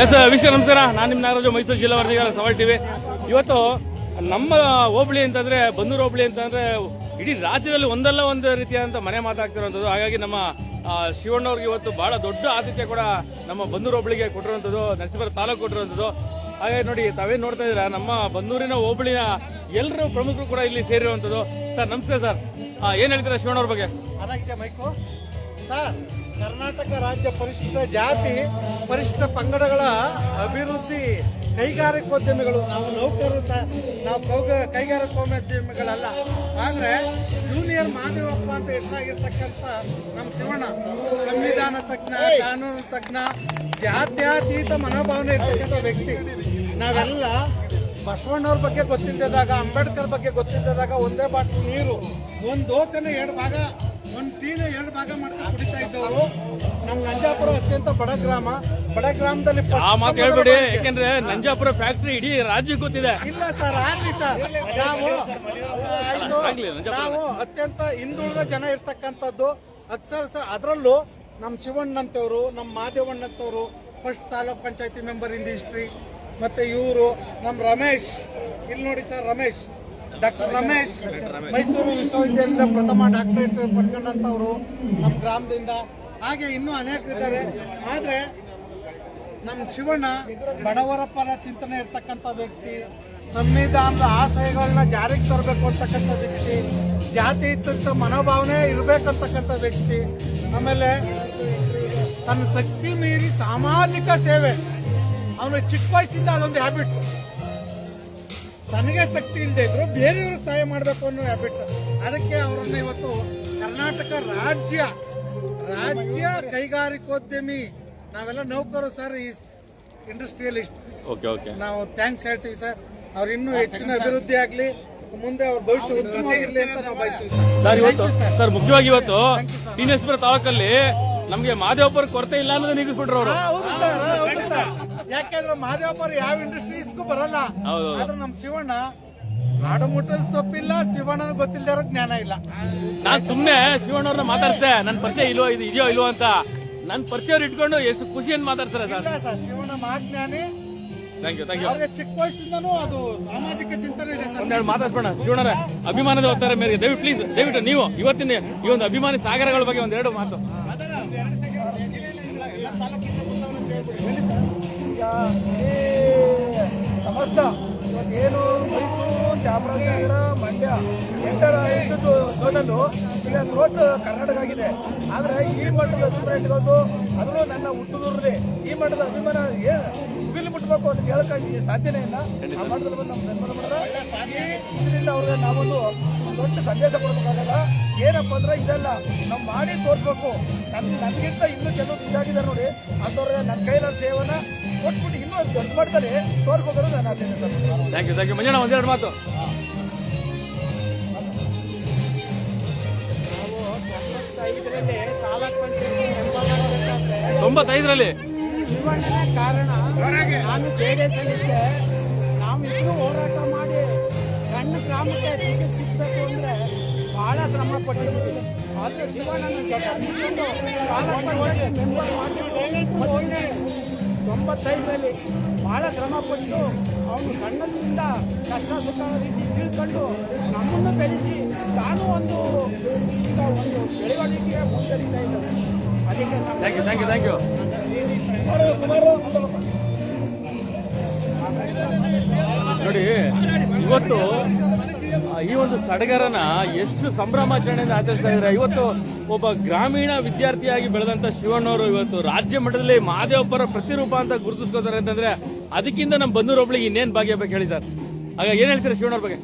S ವೀಕ್ಷಕ ನಮಸ್ಕಾರ. ನಾನು ನಿಮ್ಮ ನಾಗರಾಜು, ಮೈಸೂರು ಜಿಲ್ಲಾ ವರದಿಗಾರ ಸವಾಲ್ ಟಿವಿ. ಇವತ್ತು ನಮ್ಮ ಹೋಬಳಿ ಅಂತಂದ್ರೆ, ಬನ್ನೂರು ಹೋಬಳಿ ಅಂತಂದ್ರೆ, ಇಡೀ ರಾಜ್ಯದಲ್ಲಿ ಒಂದಲ್ಲ ಒಂದು ರೀತಿಯಾದಂತ ಮನೆ ಮಾತಾಗ್ತಿರುವಂಥದ್ದು ಹಾಗಾಗಿ ನಮ್ಮ ಶಿವಣ್ಣ ಶಿವಣ್ಣವ್ರಿಗೆ ಇವತ್ತು ಬಹಳ ದೊಡ್ಡ ಆದಿತ್ಯ ಕೂಡ ನಮ್ಮ ಬನ್ನೂರು ಹೋಬಳಿಗೆ ಕೊಟ್ಟಿರುವಂಥದ್ದು, ನರಸೀಪುರ ತಾಲೂಕು ಕೊಟ್ಟಿರುವಂತದ್ದು ಹಾಗಾಗಿ ನೋಡಿ, ತಾವೇನ್ ನೋಡ್ತಾ ಇದ್ದೀರಾ? ನಮ್ಮ ಬನ್ನೂರಿನ ಹೋಬಳಿನ ಎಲ್ಲರೂ ಪ್ರಮುಖರು ಕೂಡ ಇಲ್ಲಿ ಸೇರಿರುವಂಥದ್ದು. ಸರ್, ನಮಸ್ತೆ ಸರ್. ಏನು ಹೇಳ್ತೀರಾ ಶಿವಣ್ಣವ್ರ ಬಗ್ಗೆ? ಮೈಕು. ಸರ್, ಕರ್ನಾಟಕ ರಾಜ್ಯ ಪರಿಶಿಷ್ಟ ಜಾತಿ ಪರಿಶಿಷ್ಟ ಪಂಗಡಗಳ ಅಭಿವೃದ್ಧಿ ಕೈಗಾರಿಕೋದ್ಯಮಿಗಳು. ನಾವು ನೌಕರರು ಸಹ ನಾವು ಕೌಗ, ಕೈಗಾರಿಕೋದ್ಯಮಿಗಳಲ್ಲ. ಆದರೆ ಜೂನಿಯರ್ ಮಾದೇವಪ್ಪ ಅಂತ ಹೆಸರಾಗಿರ್ತಕ್ಕಂಥ ನಮ್ಮ ಶಿವಣ್ಣ, ಸಂವಿಧಾನ ತಜ್ಞ, ಕಾನೂನು ತಜ್ಞ, ಜಾತ್ಯತೀತ ಮನೋಭಾವನೆ ಇರ್ತಕ್ಕಂಥ ವ್ಯಕ್ತಿ. ನಾವೆಲ್ಲ ಬಸವಣ್ಣವ್ರ ಬಗ್ಗೆ ಗೊತ್ತಿಲ್ಲದಾಗ ಅಂಬೇಡ್ಕರ್ ಬಗ್ಗೆ ಗೊತ್ತಿಲ್ಲದಾಗ ಒಂದೇ ಬಾಟ್ಲು ನೀರು, ಒಂದು ದೋಸೆನೇ ಎರಡು ಭಾಗ ಒಂದ್ ಟೀನ ಎರಡು ಭಾಗ ಮಾಡ್ಕೊಂಡು ಕುಡಿತಾ ಇದ್ದವರು. ನಮ್ಮ ನಂಜಾಪುರ ಅತ್ಯಂತ ಬಡ ಗ್ರಾಮ. ಬಡ ಗ್ರಾಮದಲ್ಲಿ ಆ ಮಾತು ಹೇಳ್ಬೇಡಿ ಯಾಕೆಂದ್ರೆ ನಂಜಾಪುರ ಫ್ಯಾಕ್ಟ್ರಿ ಇಡೀ ರಾಜ್ಯಕ್ಕೆ ಗೊತ್ತಿದೆ. ಇಲ್ಲ ಸರ್ ಆಗ್ಲಿ ಸರ್. ನಾವು ಆಯ್ತು. ಆಗ್ಲಿ, ನಂಜಾಪುರ. ನಾವು ಅತ್ಯಂತ ಹಿಂದುಳಿದ ಜನ ಇರ್ತಕ್ಕಂಥದ್ದು. ಅಕ್ಸರ್ ಸರ್ ಅದರಲ್ಲೂ ನಮ್ಮ ಶಿವಣ್ಣಂತವ್ರು ನಮ್ಮ ಮಾದೇವಣ್ಣಂತವ್ರು first taluk panchayat member in the history ಮತ್ತೆ ಇವರು ನಮ್ಮ ರಮೇಶ್. ಇಲ್ಲಿ ನೋಡಿ ಸರ್ ರಮೇಶ್. ಡಾಕ್ಟರ್ ರಮೇಶ್, ಮೈಸೂರು ವಿಶ್ವವಿದ್ಯಾಲಯದ ಪ್ರಥಮ ಡಾಕ್ಟರೇಟ್ ಪಡ್ಕೊಂಡಂತವ್ರು ನಮ್ಮ ಗ್ರಾಮದಿಂದ. ಹಾಗೆ ಇನ್ನೂ ಅನೇಕರಿದ್ದಾರೆ ಆದ್ರೆ ನಮ್ಮ ಶಿವಣ್ಣ ಬಡವರ ಪರ ಚಿಂತನೆ ಇರ್ತಕ್ಕಂಥ ವ್ಯಕ್ತಿ, ಸಂವಿಧಾನದ ಆಶಯಗಳನ್ನ ಜಾರಿಗೆ ತರಬೇಕು ಅಂತಕ್ಕಂಥ ವ್ಯಕ್ತಿ, ಜಾತಿ ಇತ್ತ ಮನೋಭಾವನೆ ಇರಬೇಕಂತಕ್ಕಂಥ ವ್ಯಕ್ತಿ, ಆಮೇಲೆ ತನ್ನ ಶಕ್ತಿ ಮೀರಿ ಸಾಮಾಜಿಕ ಸೇವೆ. ಅವನು ಚಿಕ್ಕ ವಯಸ್ಸಿಂದ ಅದೊಂದು ಹ್ಯಾಬಿಟ್ ತನಗೆ ಶಕ್ತಿ ಇಲ್ಲದೆ ಇದ್ರು ಬೇರೆಯವ್ರಿಗೆ ಸಹಾಯ ಮಾಡಬೇಕು ಅನ್ನೋ ಹ್ಯಾಬಿಟ್ ಅದಕ್ಕೆ ಅವರನ್ನ ಇವತ್ತು ಕರ್ನಾಟಕ ರಾಜ್ಯ ರಾಜ್ಯ ಕೈಗಾರಿಕೋದ್ಯಮಿ ನಾವೆಲ್ಲ ನೌಕರು ಸರ್ ಈ ಇಂಡಸ್ಟ್ರಿಯಲಿಸ್ಟ್ ಓಕೆ ಓಕೆ ನಾವು ಥ್ಯಾಂಕ್ಸ್ ಹೇಳ್ತೀವಿ ಸರ್. ಅವ್ರು ಇನ್ನೂ ಹೆಚ್ಚಿನ ಅಭಿವೃದ್ಧಿ ಆಗಲಿ ಮುಂದೆ ಅವ್ರ ಭವಿಷ್ಯ ಉತ್ತಮವಾಗಿರ್ಲಿ ಅಂತ ನಾವು ಬಯಸ್ತೀವಿ ಸರ್. ಇವತ್ತು ಸರ್ ಮುಖ್ಯವಾಗಿ ಇವತ್ತು ತಾಲೂಕಲ್ಲಿ ನಮ್ಗೆ ಮಾದೇವಪ್ಪರ ಕೊರತೆ ಇಲ್ಲ ಅನ್ನೋದು ನೀಗಿಸ್ಬಿಟ್ರು ಅವರು. ಯಾಕೆಂದ್ರೆ ಮಾದೇವಪ್ಪರು ಯಾವ ಇಂಡಸ್ಟ್ರೀಸ್ಗೂ ಬರಲ್ಲ. ಆದ್ರೆ ನಮ್ ಶಿವಣ್ಣ ಆಡುಮುಟ್ಟದ ಸೊಪ್ಪಿಲ್ಲ ಶಿವಣ್ಣನ ಗೊತ್ತಿಲ್ಲದೆ ಇರೋ ಜ್ಞಾನ ಇಲ್ಲ. ನಾನ್ ಸುಮ್ನೆ ಶಿವಣ್ಣವ್ರನ್ನ ಮಾತಾಡ್ತೆ ನನ್ ಪರಿಚಯ ಇಲ್ವೋ ಇದು ಇದೆಯೋ ಇಲ್ವೋ ಅಂತ. ನನ್ ಪರಿಚಯ ಇಟ್ಕೊಂಡು ಎಷ್ಟು ಖುಷಿಯಿಂದ ಮಾತಾಡ್ತಾರೆ ಸರ್. ಇಲ್ಲ ಸರ್ ಶಿವಣ್ಣ ಮಹಾಜ್ಞಾನಿ ಥ್ಯಾಂಕ್ ಯು ಥ್ಯಾಂಕ್ ಯು ಅವ್ರಿಗೆ ಚಿಕ್ಕ ವಯಸ್ಸಿಂದನೂ ಅದು ಸಾಮಾಜಿಕ ಚಿಂತನೆ ಇದೆ ಸರ್. ಒಂದೆರಡು ಮಾತಾಡ್ಸೋಣ ಶಿವಣ್ಣರ ಅಭಿಮಾನದ ಒತ್ತಾರೆ ಮೇರೆಗೆ. ದಯವಿಟ್ಟು ಪ್ಲೀಸ್ ದಯವಿಟ್ಟು ನೀವು ಇವತ್ತಿನ ಈ ಒಂದು ಅಭಿಮಾನಿ ಸಾಗರಗಳ ಬಗ್ಗೆ ಒಂದೆರಡು ಮಾತು. ಈ ಸಮಸ್ತ ಇವತ್ತೇನು ಮೈಸೂರು, ಚಾಮರಾಜನಗರ, ಮಂಡ್ಯ, ಎಂಟರ ಎಂಟು ಝೋನಲ್ಲು ಈಗ ಥ್ರೋಟ್ ಕರ್ನಾಟಕ ಆಗಿದೆ ಆದರೆ ಈ ಮಟ್ಟದ ಅಭಿಮಾನ ಇಟ್ಕೊಂಡು ಅದರಲ್ಲೂ ನನ್ನ ಹುಟ್ಟುದೂರಲ್ಲಿ ಈ ಮಟ್ಟದ ಅಭಿಮಾನ ಏನು ಮುಗಿಲು ಮುಟ್ಟಬೇಕು ಅಂತ ಹೇಳಕ್ಕಾಗಿ ಸಾಧ್ಯನೇ ಇಲ್ಲ. ಆ ಮಟ್ಟದಲ್ಲಿ ಬಂದು ನಮ್ಮ ಸನ್ಮಾನ ಮಾಡಿದ್ರೆ ಇದರಿಂದ ಅವ್ರಿಗೆ ನಾವೊಂದು ದೊಡ್ಡ ಸಂದೇಶ ಕೊಡಬೇಕಾಗಲ್ಲ. ಏನಪ್ಪ ಅಂದ್ರೆ ಇದೆಲ್ಲ ನಾವು ಮಾಡಿ ತೋರಿಸ್ಬೇಕು. ನನ್ ನನಗಿಂತ ಇನ್ನೂ ಕೆಲವರು ಇದಾಗಿದ್ದಾರೆ ನೋಡಿ. ಅಂಥವ್ರಿಗೆ ನನ್ನ ಕೈಲಾದ ಸೇವನ ಕೊಟ್ಬಿಟ್ಟು ಇನ್ನೂ ಅದು ದೊಡ್ಡ ಮಟ್ಟದಲ್ಲಿ ತೋರ್ಸ್ಬೇಕಾದ್ರೆ ನನ್ನ ಆಸೆ sir. Thank you thank you Manjanna ಒಂದೆರಡು ಮಾತು. ತೊಂಬತ್ತೈದರಲ್ಲಿ. ಶಿವಣ್ಣನೇ ಕಾರಣ ನಾನು ಜೆ ಡಿ ಎಸ್ ಅಲ್ಲಿದ್ದೆ ನಾವಿಬ್ರು ಹೋರಾಟ ಮಾಡಿ ಸಣ್ಣ ಗ್ರಾಮಕ್ಕೆ ಟಿಕೆಟ್ ಅಂದರೆ ಭಾಳ ಶ್ರಮ ಪಟ್ಟಿದ್ದೀವಿ ಆದರೆ ಶಿವಣ್ಣನ ಜೊತೆ ಮೆಂಬರ್ ಮಾಡಿ ತೊಂಬತ್ತೈದರಲ್ಲಿ ಬಹಳ ಶ್ರಮ ಪಟ್ಟು ಅವನು ಸಣ್ಣದಿಂದ ಕಷ್ಟ ಸುಖ ರೀತಿ ತಿಳ್ಕೊಂಡು ನಮ್ಮನ್ನು ಬೆಳೆಸಿ ತಾನು ಒಂದು ಈಗ ಒಂದು ಬೆಳವಣಿಗೆಯ ಮುಂದುವರಿತಾ ಇದ್ದಾರೆ ಅದಕ್ಕೆ thank you thank you thank you ನೋಡಿ, ಇವತ್ತು ಈ ಒಂದು ಸಡಗರನ ಎಷ್ಟು ಸಂಭ್ರಮಾಚರಣೆಯಿಂದ ಆಚರಿಸ್ತಾ ಇದ್ದಾರೆ. ಇವತ್ತು ಒಬ್ಬ ಗ್ರಾಮೀಣ ವಿದ್ಯಾರ್ಥಿಯಾಗಿ ಬೆಳೆದಂತ ಶಿವಣ್ಣವರು ಇವತ್ತು ರಾಜ್ಯ ಮಟ್ಟದಲ್ಲಿ ಮಹಾದೇವಪ್ಪರ ಪ್ರತಿರೂಪ ಅಂತ ಗುರುತಿಸ್ಕೋತಾರೆ ಅಂತಂದ್ರೆ ಅದಕ್ಕಿಂತ ನಮ್ಮ ಬನ್ನೂರು ಒಬ್ಳಿಗೆ ಇನ್ನೇನ್ ಭಾಗ್ಯ ಬೇಕು ಹೇಳಿ ಸರ್. ಆಗ ಏನ್ ಹೇಳ್ತೀರಾ ಶಿವಣ್ಣವ್ರ ಬಗ್ಗೆ?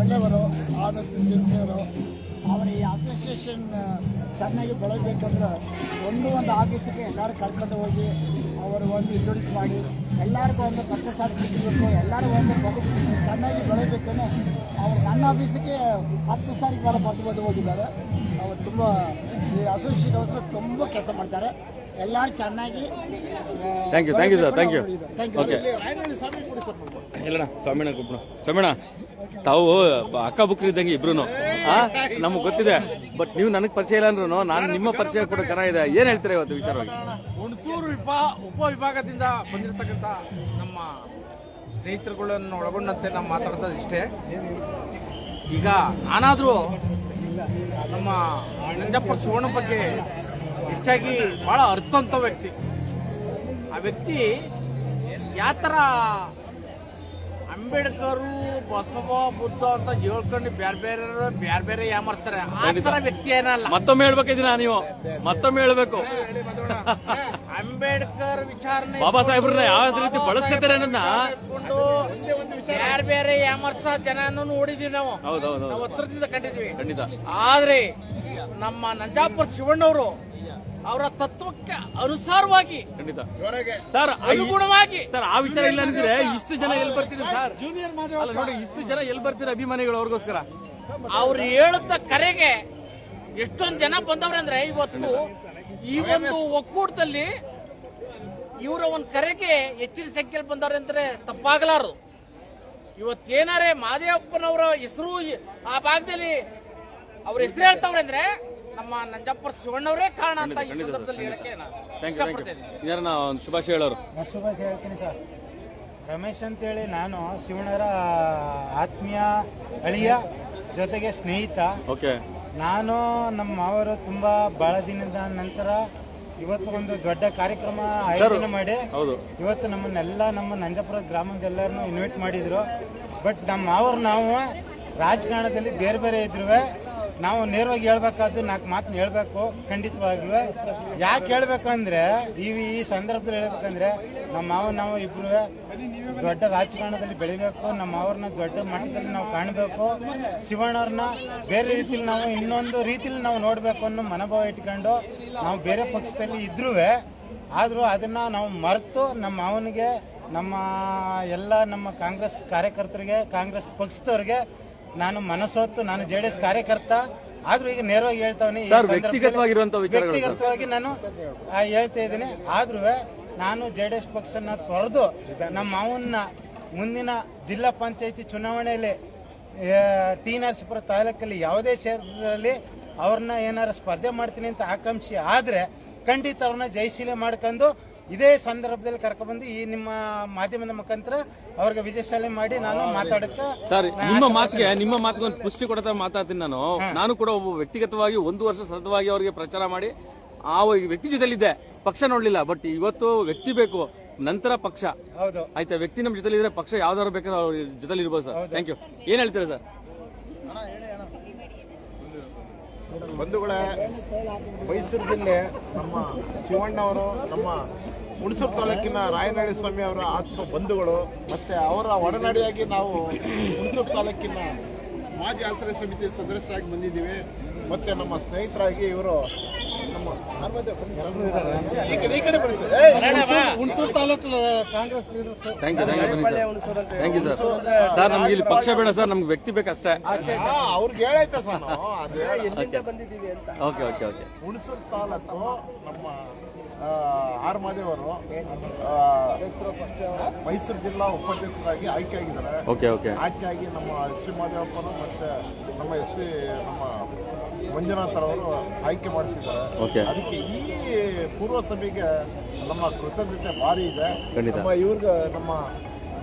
ಒಳ್ಳೆಯವರು ಅಸೋಸಿಯೇಷನ್ ಚೆನ್ನಾಗಿ ಬೆಳಬೇಕಂದ್ರೆ ಒಂದು ಒಂದು ಆಫೀಸಿಗೆ ಎಲ್ಲರೂ ಕರ್ಕೊಂಡು ಹೋಗಿ ಅವರು ಒಂದು ಇಂಟ್ರೊಡ್ಯೂಸ್ ಮಾಡಿ ಎಲ್ಲರಿಗೂ ಒಂದು ಕಷ್ಟ ಸಾಧ್ಯ ಸಿಗಬೇಕು ಎಲ್ಲರೂ ಒಂದು ಬದುಕು ಚೆನ್ನಾಗಿ ಬೆಳೆಯಬೇಕೇ ಅವರು ನನ್ನ ಆಫೀಸಿಗೆ ಹತ್ತು ಸಾರಿಗೆ ಬರೋ ಪಟ್ಟು ಬಂದು ಹೋಗಿದ್ದಾರೆ. ಅವರು ತುಂಬ ಈ ಅಸೋಸಿಯೇಷನ್ಗೋಸ್ಕರ ತುಂಬ ಕೆಲಸ ಮಾಡ್ತಾರೆ. ಎಲ್ಲರೂ ಚೆನ್ನಾಗಿ thank you thank you sir thank you thank you okay Rayanahalli Swamy ಕೊಡಿ ಸರ್ ನಮ್ಗೆ. ಇಲ್ಲಣ್ಣ ಸ್ವಾಮಿಣ ಕೂಪಣ ಸ್ವಾಮಿಣ ತಾವು, ಅಕ್ಕ ಬುಕ್ರಿ ಇದ್ದಂಗೆ ಇಬ್ರು ನಮ್ಗೆ ಗೊತ್ತಿದೆ. ಬಟ್ ನೀವು ನನಗೆ ಪರಿಚಯ ಇಲ್ಲ ಅಂದ್ರೂ ನಾನು ನಿಮ್ಮ ಪರಿಚಯ ಕೂಡ ಚೆನ್ನಾಗಿದೆ. ಏನ್ ಹೇಳ್ತೀರಾ ಇವತ್ತು ವಿಚಾರವಾಗಿ? ಹುಣಸೂರು ಉಪ ವಿಭಾಗದಿಂದ ಬಂದಿರತಕ್ಕಂತ ನಮ್ಮ ಸ್ನೇಹಿತರುಗಳನ್ನು ಒಳಗೊಂಡಂತೆ ನಾವು ಮಾತಾಡ್ತದ್ದು ಇಷ್ಟೇ. ಈಗ ನಾನಾದರೂ ನಮ್ಮ ನಂಜಪ್ಪ ಸುವರ್ಣ ಬಗ್ಗೆ ಹೆಚ್ಚಾಗಿ ಬಹಳ ಅರ್ಥವಂತ ವ್ಯಕ್ತಿ. ಆ ವ್ಯಕ್ತಿ ಯಾವ ಥರ ಅಂಬೇಡ್ಕರು ಬಸವ ಬುದ್ಧ ಅಂತ ಹೇಳ್ಕೊಂಡು ಬೇರೆ ಬೇರೆ ಬೇರೆ ಬೇರೆ ಯಾಮರ್ಸ್ತಾರೆ ಆ ವ್ಯಕ್ತಿ ಏನಲ್ಲ. ಮತ್ತೊಮ್ಮೆ ಹೇಳ್ಬೇಕಿದ್ದೀನ ನೀವು? ಮತ್ತೊಮ್ಮೆ ಹೇಳ್ಬೇಕು. ಅಂಬೇಡ್ಕರ್ ವಿಚಾರಣೆ ಬಾಬಾ ಸಾಹೇಬ್ರನ್ನ ಯಾವ ರೀತಿ ಬಳಸ್ಕೊತಾರೆ ನನ್ನ ಬೇರೆ ಬೇರೆ ಯಾಮರ್ಸ ಜನ ನೋಡಿದೀವಿ ನಾವು. ಹೌದೌದು ನಾವು ಹತ್ರದಿಂದ ಕಂಡಿದ್ವಿ ಖಂಡಿತ. ಆದ್ರೆ ನಮ್ಮ ನಂಜಾಪುರ ಶಿವಣ್ಣವರು ಅವರ ತತ್ವಕ್ಕೆ ಅನುಸಾರವಾಗಿ ಖಂಡಿತ. ಸರ್ ಅನುಗುಣವಾಗಿ ಸರ್ ಆ ವಿಚಾರ ಇಲ್ಲ ಅಂದ್ರೆ ಇಷ್ಟು ಜನ ಎಲ್ಲಿ ಬರ್ತೀರಿ ಸರ್? ಅಲ್ಲ ನೋಡಿ ಇಷ್ಟು ಜನ ಎಲ್ಲಿ ಬರ್ತೀರಿ ಅಭಿಮಾನಿಗಳು ಅವ್ರಿಗೋಸ್ಕರ? ಅವ್ರು ಹೇಳಿದ ಕರೆಗೆ ಎಷ್ಟೊಂದು ಜನ ಬಂದವ್ರೆ ಅಂದ್ರೆ ಇವತ್ತು ಈ ಒಂದು ಒಕ್ಕೂಟದಲ್ಲಿ ಇವರ ಒಂದು ಕರೆಗೆ ಹೆಚ್ಚಿನ ಸಂಖ್ಯೆಯಲ್ಲಿ ಬಂದವ್ರೆ ಅಂದ್ರೆ ತಪ್ಪಾಗಲಾರದು. ಇವತ್ತೇನಾರೇ ಮಾದೇವಪ್ಪನವರ ಹೆಸರು ಆ ಭಾಗದಲ್ಲಿ ಅವ್ರ ಹೆಸರು ಹೇಳ್ತಾವ್ರೆ ಅಂದ್ರೆ ನಮ್ಮ ನಂಜಪ್ಪ ಶಿವಣ್ಣವರೇ ಕಾರಣ ಅಂತ ಈ ಸಂದರ್ಭದಲ್ಲಿ ಹೇಳಕ್ಕೆ ನಾನು ಥ್ಯಾಂಕ್ ಯು ಥ್ಯಾಂಕ್ ಇಷ್ಟಪಡ್ತೇನೆ. ಯು ಯಾರನ್ನ ಒಂದು ಶುಭಾಶಯ ಹೇಳೋರು? ಶುಭಾಶಯ ಹೇಳ್ತೀನಿ ಸರ್. ರಮೇಶ್ ಅಂತೇಳಿ ನಾನು ಶಿವಣ್ಣರ ಆತ್ಮೀಯ ಅಳಿಯ ಜೊತೆಗೆ ಸ್ನೇಹಿತ. ಓಕೆ. ನಾನು ನಮ್ಮ ಮಾವರು ತುಂಬ ಬಹಳ ದಿನದ ನಂತರ ಇವತ್ತು ಒಂದು ದೊಡ್ಡ ಕಾರ್ಯಕ್ರಮ ಆಯೋಜನೆ ಮಾಡಿ ಹೌದು. ಇವತ್ತು ನಮ್ಮನ್ನೆಲ್ಲ ನಮ್ಮ ನಂಜಪುರ ಗ್ರಾಮದೆಲ್ಲರನ್ನು ಇನ್ವೈಟ್ ಮಾಡಿದ್ರು. ಬಟ್ ನಮ್ಮ ಮಾವರು ನಾವು ರಾಜಕಾರಣದಲ್ಲಿ ಬೇರೆ ಬೇರೆ ಇದ್ರು ನಾವು ನೇರವಾಗಿ ಹೇಳ್ಬೇಕಾದ್ದು ನಾಲ್ಕು ಮಾತನ್ನ ಹೇಳಬೇಕು ಖಂಡಿತವಾಗ್ಲೂ ಯಾಕೆ ಹೇಳ್ಬೇಕಂದ್ರೆ, ಈ ಈ ಸಂದರ್ಭದಲ್ಲಿ ಹೇಳ್ಬೇಕಂದ್ರೆ ನಮ್ಮ ಮಾವ ನಾವು ಇಬ್ರು ದೊಡ್ಡ ರಾಜಕಾರಣದಲ್ಲಿ ಬೆಳಿಬೇಕು, ನಮ್ಮ ಅವ್ರನ್ನ ದೊಡ್ಡ ಮಟ್ಟದಲ್ಲಿ ನಾವು ಕಾಣಬೇಕು. ಶಿವಣ್ಣವ್ರನ್ನ ಬೇರೆ ರೀತಿಲಿ ನಾವು ಇನ್ನೊಂದು ರೀತಿಲಿ ನಾವು ನೋಡಬೇಕು ಅನ್ನೋ ಮನೋಭಾವ ಇಟ್ಕೊಂಡು ನಾವು ಬೇರೆ ಪಕ್ಷದಲ್ಲಿ ಇದ್ರೂ ಆದರೂ ಅದನ್ನ ನಾವು ಮರೆತು ನಮ್ಮ ಮಾವನಿಗೆ ನಮ್ಮ ಎಲ್ಲ ನಮ್ಮ ಕಾಂಗ್ರೆಸ್ ಕಾರ್ಯಕರ್ತರಿಗೆ, ಕಾಂಗ್ರೆಸ್ ಪಕ್ಷದವ್ರಿಗೆ ನಾನು ಮನಸ್ಸೊತ್ತು ನಾನು ಜೆ ಡಿ ಎಸ್ ಕಾರ್ಯಕರ್ತ ಆದ್ರೂ ಈಗ ನೇರವಾಗಿ ಹೇಳ್ತಾವನಿ ಸರ್, ವ್ಯಕ್ತಿಗತವಾಗಿರುವಂತ ವಿಚಾರಗಳು, ಸರ್. ವ್ಯಕ್ತಿಗತವಾಗಿ ನಾನು ಆ, ಹೇಳ್ತಾ ಇದ್ದೀನಿ ಆದ್ರೂ ನಾನು ಜೆ ಡಿ ಎಸ್ ಪಕ್ಷನ ತೊರೆದು ನಮ್ಮ ಮಾವನ್ನ ಮುಂದಿನ ಜಿಲ್ಲಾ ಪಂಚಾಯತಿ ಚುನಾವಣೆಯಲ್ಲಿ ಆ, ಟಿ ನರಸೀಪುರ ತಾಲೂಕಲ್ಲಿ ಯಾವುದೇ ಕ್ಷೇತ್ರದಲ್ಲಿ ಅವ್ರನ್ನ ಏನಾರ ಸ್ಪರ್ಧೆ ಮಾಡ್ತೀನಿ ಅಂತ ಆಕಾಂಕ್ಷಿ ಆದ್ರೆ ಖಂಡಿತ ಅವ್ರನ್ನ ಜಯಶೀಲ ಮಾಡ್ಕೊಂಡು ಇದೇ ಸಂದರ್ಭದಲ್ಲಿ ಕರ್ಕೊಂಡ್ಬಂದು ಈ ನಿಮ್ಮ ಮಾಧ್ಯಮದ ಮುಖಾಂತರ ಅವ್ರಿಗೆ ವಿಜಯಶಾಲೆ ಮಾಡಿ ನಾನು ಮಾತಾಡಕ್ಕೆ ಸರಿ ನಿಮ್ಮ ಮಾತಿಗೆ ನಿಮ್ಮ ಮಾತಿಗೆ ಒಂದು ಪುಷ್ಟಿ ಕೊಡತರ ಮಾತಾಡ್ತೀನಿ ನಾನು. ನಾನು ಕೂಡ ಒಬ್ಬ ವ್ಯಕ್ತಿಗತವಾಗಿ ಒಂದು ವರ್ಷ ಸತತವಾಗಿ ಅವರಿಗೆ ಪ್ರಚಾರ ಮಾಡಿ ಆ ವ್ಯಕ್ತಿ ಜೊತೆಲಿದ್ದೆ. ಪಕ್ಷ ನೋಡ್ಲಿಲ್ಲ ಬಟ್ ಇವತ್ತು ವ್ಯಕ್ತಿ ಬೇಕು ನಂತರ ಪಕ್ಷ. ಹೌದು. ಆಯ್ತಾ ವ್ಯಕ್ತಿ ನಮ್ಮ ಜೊತೆಲಿ ಇದ್ರೆ ಪಕ್ಷ ಯಾವ್ದಾದ್ರು ಬೇಕಾದ್ರೆ ಅವ್ರ ಜೊತೆಲಿ ಇರ್ಬೋದು ಸರ್ ಥ್ಯಾಂಕ್ ಯು ಏನ್ ಹೇಳ್ತೀರಾ ಸರ್? ಬಂಧುಗಳೇ ಮೈಸೂರು ಜಿಲ್ಲೆ ನಮ್ಮ ಶಿವಣ್ಣವರು ನಮ್ಮ ಹುಣಸೂರು ತಾಲೂಕಿನ ರಾಯನಾಡಿ ಸ್ವಾಮಿ ಅವರ ಆತ್ಮ ಬಂಧುಗಳು ಮತ್ತು ಅವರ ಒಡನಾಡಿಯಾಗಿ ನಾವು ಹುಣಸೂರು ತಾಲೂಕಿನ ಮಾಜಿ ಆಶ್ರಯ ಸಮಿತಿ ಸದಸ್ಯರಾಗಿ ಬಂದಿದ್ದೀವಿ. ಮತ್ತು ನಮ್ಮ ಸ್ನೇಹಿತರಾಗಿ ಇವರು ನಮ್ಮ ಈ ಕಡೆ ಈ ಕಡೆ ಬನ್ನಿ Hunsur taluk Congress leaders thank thank you sir. Thank you sir. Sir ನಮ್ಗೆ ಇಲ್ಲಿ ಪಕ್ಷ ಬೇಡ ಸರ್ ನಮ್ಗೆ ವ್ಯಕ್ತಿ ಬೇಕಷ್ಟೇ. ಅವ್ರಿಗೆ ಹೇಳೈತೆ ಸರ್ ನಾವು? ಅದೇ. Okay okay okay Hunsur taluk ನಮ್ಮ ಆರ್ ಮಾದೇವರು ಮೈಸೂರು ಜಿಲ್ಲಾ ಉಪಾಧ್ಯಕ್ಷರಾಗಿ ಆಯ್ಕೆ ಆಗಿದ್ದಾರೆ. Okay okay. ಆಯ್ಕೆ ಆಗಿ ನಮ್ಮ ಎಸ್ ಸಿ ಮಾದೇವಪ್ಪರು ಮತ್ತೆ ನಮ್ಮ ಎಸ್ ಸಿ ನಮ್ಮ ಮಂಜುನಾಥರವರು ಆಯ್ಕೆ ಮಾಡಿಸಿದ್ದಾರೆ. ಅದಕ್ಕೆ ಈ ಪೂರ್ವ ಸಭೆಗೆ ನಮ್ಮ ಕೃತಜ್ಞತೆ ಭಾರಿ ಇದೆ. ನಮ್ಮ ಇವ್ರಿಗೆ ನಮ್ಮ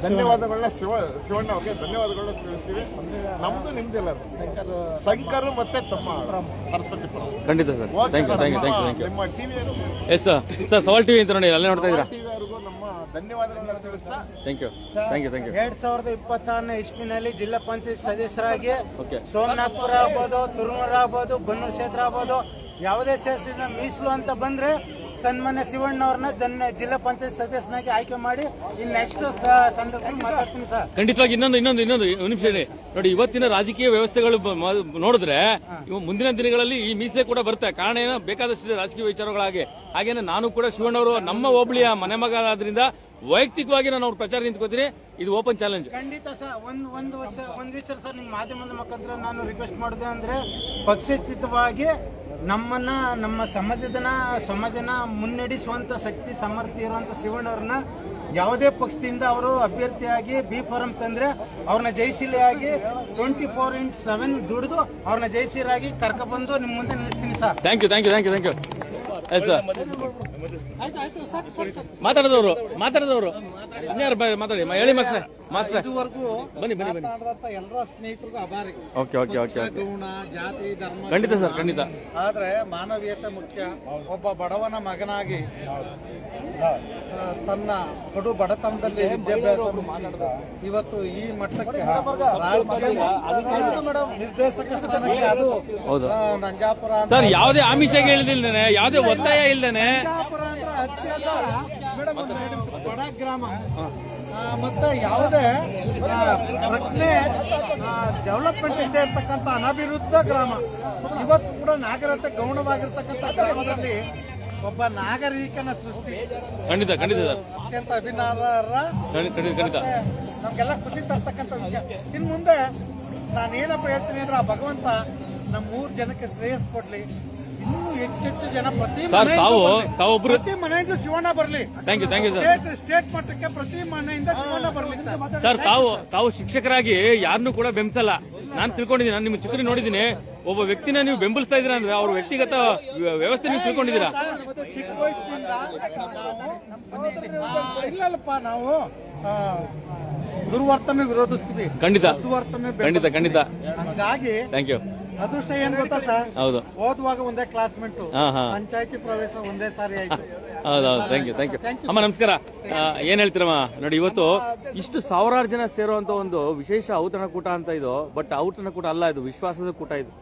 ಧನ್ಯವಾದಗಳನ್ನ ಶಿವ ಶಿವಣ್ಣ ಅವ್ರಿಗೆ ಧನ್ಯವಾದಗಳನ್ನ ತಿಳಿಸ್ತೀವಿ. ನಮ್ದು ನಿಮ್ದಿಲ್ಲ ಶಂಕರ್ ಮತ್ತೆ ತಮ್ಮ ಸರಸ್ವತಿಪುರ ಖಂಡಿತ sir. Thank you sir, thank you thank you ನಮ್ಮ- ಥ್ಯಾಂಕ್ ಯು ನಿಮ್ಮ TV S sir? Sir Saval TV ಅಂತ ನೋಡಿ ಅಲ್ಲೇ ನೋಡ್ತಾ ಇದ್ದೀರಾ? ನಮ್ಮ ಧನ್ಯವಾದಗಳನ್ನ ತಿಳಿಸ್ತಾ thank you thank you thank you ಎರಡ್ ಸಾವಿರದ ಇಪ್ಪತ್ತಾರನೇ ಇಸ್ವಿನಲ್ಲಿ ಜಿಲ್ಲಾ ಪಂಚಾಯತ್ ಸದಸ್ಯರಾಗಿ ಓಕೆ ಸೋಮನಾಥ್ಪುರ ಆಗ್ಬೋದು ತುರುನೂರು ಆಗ್ಬೋದು ಬನ್ನೂರು ಕ್ಷೇತ್ರ ಆಗ್ಬೋದು ಯಾವುದೇ ಕ್ಷೇತ್ರದಿಂದ ಮೀಸಲು ಅಂತ ಬಂದ್ರೆ ಸನ್ಮಾನ್ಯ ಶಿವಣ್ಣವ್ರನ್ನ ಜನ ಜಿಲ್ಲಾ ಪಂಚಾಯತ್ ಸದಸ್ಯನಾಗಿ ಆಯ್ಕೆ ಮಾಡಿ ಇನ್ ನೆಕ್ಸ್ಟ್ ಸಂದರ್ಭದಲ್ಲಿ ಮಾತಾಡ್ತೀನಿ ಸರ್ ಖಂಡಿತವಾಗಿ ಇನ್ನೊಂದು ಇನ್ನೊಂದು ಇನ್ನೊಂದು ಒಂದು ನಿಮಿಷ ಹೇಳಿ ನೋಡಿ ಇವತ್ತಿನ ರಾಜಕೀಯ ವ್ಯವಸ್ಥೆಗಳು ಮ- ನೋಡಿದ್ರೆ ಇವು ಮುಂದಿನ ದಿನಗಳಲ್ಲಿ ಈ ಮೀಸಲೆ ಕೂಡ ಬರುತ್ತೆ. ಕಾರಣ ಏನೋ? ಬೇಕಾದಷ್ಟು ರಾಜಕೀಯ ವಿಚಾರಗಳಾಗಿ ಹಾಗೇನೆ ನಾನು ಕೂಡ ಶಿವಣ್ಣವರು ನಮ್ಮ ಹೋಬಳಿಯ ಮನೆ ಮಗ ಆದ್ರಿಂದ ವೈಯಕ್ತಿಕವಾಗಿ ನಾನು ಅವ್ರ ಪ್ರಚಾರ ನಿಂತ್ಕೋತೀನಿ. ಇದು ಓಪನ್ ಚಾಲೆಂಜ್ ಖಂಡಿತ ಸರ್ ಒಂದು ಒಂದು ವರ್ಷ ಒಂದು ವಿಚಾರ ಸರ್ ನಿಮ್ಮ ಮಾಧ್ಯಮದ ಮುಖಾಂತರ ನಾನು ರಿಕ್ವೆಸ್ಟ್ ಮಾಡಿದೆ ಅಂದ್ರೆ ಪಕ್ಷಾತೀತವಾಗಿ ನಮ್ಮನ್ನ ನಮ್ಮ ಸಮಾಜದನ ಸಮಾಜನ ಮುನ್ನಡೆಸುವಂತ ಶಕ್ತಿ ಸಾಮರ್ಥ್ಯ ಇರುವಂತ ಶಿವಣ್ಣವ್ರನ್ನ ಯಾವುದೇ ಪಕ್ಷದಿಂದ ಅವರು ಅಭ್ಯರ್ಥಿಯಾಗಿ ಬಿ ಫಾರಂ ತಂದ್ರೆ ಅವ್ರನ್ನ ಜಯಶೀಲಿಯಾಗಿ ಟ್ವೆಂಟಿ ಫೋರ್ ಇಂಟ್ ಸೆವೆನ್ ದುಡಿದು ಅವ್ರನ್ನ ಜಯಶೀಲಾಗಿ ಕರ್ಕೊಬಂದು ನಿಮ್ಮ ಮುಂದೆ ನಿಲ್ಲಿಸ್ತೀನಿ sir. Thank you thank you thank you thank you ಆಯ್ತು ಸರ್ ಮಾತಾಡಿದವರು ಮಾತಾಡಿದವರು. ಇನ್ಯಾರು ಮಾತಾಡಿ ಮ- ಹೇಳಿ ಮಾಸ್ಟ್ರೆ. ಮಾಸ್ಟ್ರೆ ಇದುವರೆಗೂ ಬನ್ನಿ ಬನ್ನಿ ಬನ್ನಿ. ಎಲ್ಲರ ಸ್ನೇಹಿತರಿಗೂ ಅಭಾರಿ. Okay okay okay okay. ಗುಣ ಜಾತಿ ಧರ್ಮ ಖಂಡಿತ ಸರ್ ಖಂಡಿತ. ಆದ್ರೆ ಮಾನವೀಯತೆ ಮುಖ್ಯ. ಒಬ್ಬ ಬಡವನ ಮಗನಾಗಿ ತನ್ನ ಕಡು ಬಡತನದಲ್ಲಿ ವಿದ್ಯಾಭ್ಯಾಸ ಮುಗಿಸಿ ಇವತ್ತು ಈ ಮಟ್ಟಕ್ಕೆ ನಿರ್ದೇಶಕ ಸ್ಥಾನಕ್ಕೆ ಅದು ಹೌದು. ನಂಜಾಪುರ ಅಂತ ಸರ್ ಯಾವುದೇ ಆಮಿಷ ಇಲ್ದೇನೆ ಯಾವುದೇ ಒತ್ತಾಯ ಇಲ್ದೇನೆ. ನಂಜಾಪುರ ಅಂದ್ರೆ ಅತ್ಯಂತ ಬಡ ಗ್ರಾಮ. ಮತ್ತೆ ಯಾವುದೇ ಪ್ರಜ್ಞೆ ಡೆವಲಪ್ಮೆಂಟ್ ಇದೆ ಇರ್ತಕ್ಕಂಥ ಅನಭಿವೃದ್ಧ ಗ್ರಾಮ. ಇವತ್ತು ಕೂಡ ನಾಗರಿಕತೆ ಗೌಣವಾಗಿರ್ತಕ್ಕಂಥ ಗ್ರಾಮದಲ್ಲಿ ಒಬ್ಬ ನಾಗರಿಕನ ಸೃಷ್ಟಿ. ಖಂಡಿತ ಖಂಡಿತ ಅತ್ಯಂತ ನಮಗೆಲ್ಲ ಖಂಡಿತ ನಮ್ಗೆಲ್ಲ ಖುಷಿ ತರ್ತಕ್ಕಂಥ ವಿಷಯ. ಇನ್ನು ಮುಂದೆ ನಾನೇನಪ್ಪ ಹೇಳ್ತೀನಿ ಅಂದ್ರೆ ಆ ಭಗವಂತ ನಮ್ಮ ಮೂರು ಜನಕ್ಕೆ ಶ್ರೇಯಸ್ ಕೊಡ್ಲಿ. ಇನ್ನೂ ಹೆಚ್ಚೆಚ್ಚು ಜನ ಪ್ರತಿ ಸರ್ ತಾವು. ತಾವೊಬ್ರು ಪ್ರತಿ ಮನೆಯಿಂದ ಶಿವಣ್ಣ ಬರಲಿ. Thank you thank you sir state state ಮಟ್ಟಕ್ಕೆ ಪ್ರತಿ ಮನೆಯಿಂದ ಶಿವಣ್ಣ ಬರ್ಲಿ. ಸರ್ ತಾವು ತಾವು ಶಿಕ್ಷಕರಾಗಿ ಯಾರನ್ನೂ ಕೂಡ ಬೆಂಬಸಲ್ಲ ನಾನು ತಿಳ್ಕೊಂಡಿದ್ದೀನಿ ನಾನು ನಿಮ್ಮ ಚಿತ್ರ ನೋಡಿದ್ದೀನಿ. ಒಬ್ಬ ವ್ಯಕ್ತಿನ ನೀವು ಬೆಂಬಲಿಸ್ತಾ ಇದ್ದೀರಾ ಅಂದ್ರೆ ಅವ್ರ ವ್ಯಕ್ತಿಗತ ವ್ಯ- ವ್ಯವಸ್ಥೆ ನೀವು ತಿಳ್ಕೊಂಡಿದ್ದೀರಾ? ಚಿಕ್ಕ ವಯಸ್ಸಿನಿಂದ ನಾವು ಇಲ್ಲಲ್ಲಪ್ಪ ನಾವು ದುರ್ವರ್ತನೆ ವಿರೋಧಿಸ್ತೀವಿ. ಖಂಡಿತ. ದುರ್ವರ್ತನೆ ಖಂಡಿತ ಖಂಡಿತ. ಹಾಗಾಗಿ ಥ್ಯಾಂಕ್ ಯು ಅದೃಷ್ಟ ಏನ್ ಗೊತ್ತಾ ಸರ್? ಹೌದು. ಓದುವಾಗ ಒಂದೇ ಕ್ಲಾಸ್ಮೇಟ್ ಹಾ ಹಾ. ಪಂಚಾಯತಿ ಪ್ರವೇಶ ಒಂದೇ ಸಾರಿ ಆಯ್ತು. ಹೌದು ಥ್ಯಾಂಕ್ ಯು ಥ್ಯಾಂಕ್ ಯು ಅಮ್ಮ ನಮಸ್ಕಾರ. ಆ, ಏನ್ ಹೇಳ್ತೀರಮ್ಮ? ನೋಡಿ ಇವತ್ತು ಇಷ್ಟು ಸಾವಿರಾರು ಜನ ಸೇರುವಂತ ಒಂದು ವಿಶೇಷ ಔತಣಕೂಟ ಅಂತ ಇದು ಬಟ್ ಔತಣಕೂಟ ಅಲ್ಲ ಇದು ವಿಶ್ವಾಸದ ಕೂಟ ಇದು.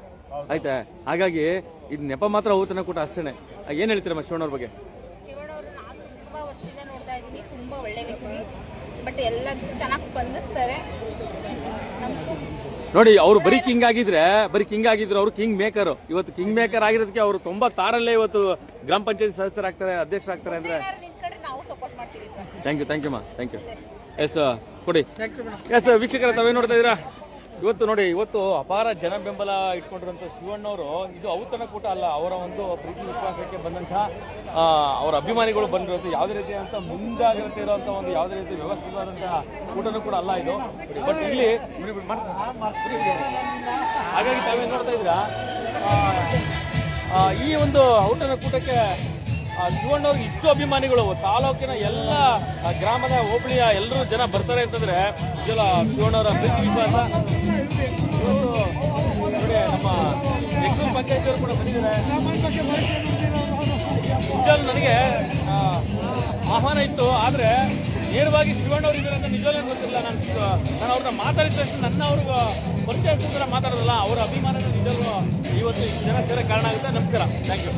ಆಯ್ತಾ? ಹಾಗಾಗಿ ಇದು ನೆಪ ಮಾತ್ರ ಔತಣಕೂಟ ಅಷ್ಟೇನೆ. ಆ, ಏನ್ ಹೇಳ್ತೀರಮ್ಮ ಶಿವಣ್ಣವ್ರ ಬಗ್ಗೆ? ಶಿವಣ್ಣವರು ನಾನು ತುಂಬಾ ವರ್ಷದಿಂದ ನೋಡ್ತಾ ಇದ್ದೀನಿ ತುಂಬಾ ಒಳ್ಳೆ ವ್ಯಕ್ತಿ. ಬಟ್ ಎಲ್ಲದಕ್ಕೂ ಚೆನ್ನಾಗಿ ಸ್ಪಂದಿಸ್ತಾರೆ ನಂಗೂ ನೋಡಿ ಅವ್ರು ಬರೀ ಕಿಂಗ್ ಆಗಿದ್ರೆ ಬರೀ ಕಿಂಗ್ ಆಗಿದ್ರು ಅವರು ಕಿಂಗ್ ಮೇಕರ್ ಇವತ್ತು ಕಿಂಗ್ ಮೇಕರ್ ಆಗಿರೋದಕ್ಕೆ ಅವರು ತೊಂಬತ್ತಾರಲ್ಲೇ ಇವತ್ತು ಗ್ರಾಮ ಪಂಚಾಯತ್ ಸದಸ್ಯರಾಗ್ತಾರೆ ಅಧ್ಯಕ್ಷರಾಗ್ತಾರೆ ಅಂದ್ರೆ ಏನಾದ್ರು ನಾವು ಸಪೋರ್ಟ್ ಮಾಡ್ತೀವಿ sir. Thank you thank you ಮಾ ಥ್ಯಾಂಕ್ ಯು ಎಸ್ ಕೊಡಿ. ಎಸ್ ವೀಕ್ಷಕರ ತಾವೇ ನೋಡ್ತಾ ಇದ್ದೀರಾ? ಇವತ್ತು ನೋಡಿ, ಇವತ್ತು ಅಪಾರ ಜನ ಬೆಂಬಲ ಇಟ್ಕೊಂಡಿರುವಂತ ಶಿವಣ್ಣವರು, ಇದು ಔತಣಕೂಟ ಅಲ್ಲ, ಅವರ ಒಂದು ಪ್ರೀತಿ ವಿಶ್ವಾಸಕ್ಕೆ ಬಂದಂತಹ ಅವರ ಅಭಿಮಾನಿಗಳು ಬಂದಿರೋದು ಯಾವುದೇ ರೀತಿಯಾದಂತಹ ಮುಂದಾಗಿರುತ್ತೆ ಇರುವಂತಹ ಒಂದು ಯಾವುದೇ ರೀತಿ ವ್ಯವಸ್ಥಿತವಾದಂತಹ ಕೂಟನೂ ಕೂಡ ಅಲ್ಲ ಇದು ಬಟ್ ಇಲ್ಲಿ. ಹಾಗಾಗಿ ತಾವೇ ನೋಡ್ತಾ ಇದ್ದೀರಾ ಈ ಒಂದು ಔತಣಕೂಟಕ್ಕೆ ಶಿವಣ್ಣವ್ರಿಗೆ ಇಷ್ಟು ಅಭಿಮಾನಿಗಳು, ತಾಲೂಕಿನ ಎಲ್ಲ ಗ್ರಾಮದ ಹೋಬಳಿಯ ಎಲ್ಲರೂ ಜನ ಬರ್ತಾರೆ ಅಂತಂದ್ರೆ, ಇದೆಲ್ಲ ಶಿವಣ್ಣವರ ಪ್ರೀತಿ ವಿಶ್ವಾಸ. ನಮ್ಮ ಬೆಂಗಳೂರು ಪಂಚಾಯತಿಯವರು ಕೂಡ ಬಂದಿದ್ದಾರೆ. ನನಗೆ ಆಹ್ವಾನ ಇತ್ತು. ಆದ್ರೆ ನೇರವಾಗಿ ಶಿವಣ್ಣವ್ರು ಇದ್ದಾರೆ ಅಂತ ನಿಜವಾಗ್ಲೂ ಗೊತ್ತಿಲ್ಲ. ನಾನು ನಾನು ಅವ್ರನ್ನ ಮಾತಾಡಿದ ತಕ್ಷಣ ನನ್ನ ಅವ್ರಿಗೆ ಪರಿಚಯ ಮಾತಾಡೋದಲ್ಲ, ಅವರ ಅಭಿಮಾನ ನಿಜವಾಗ್ಲೂ ಇವತ್ತು ಜನ ಸೇರೋ ಕಾರಣ ಆಗುತ್ತೆ. ನಮಸ್ಕಾರ. Thank you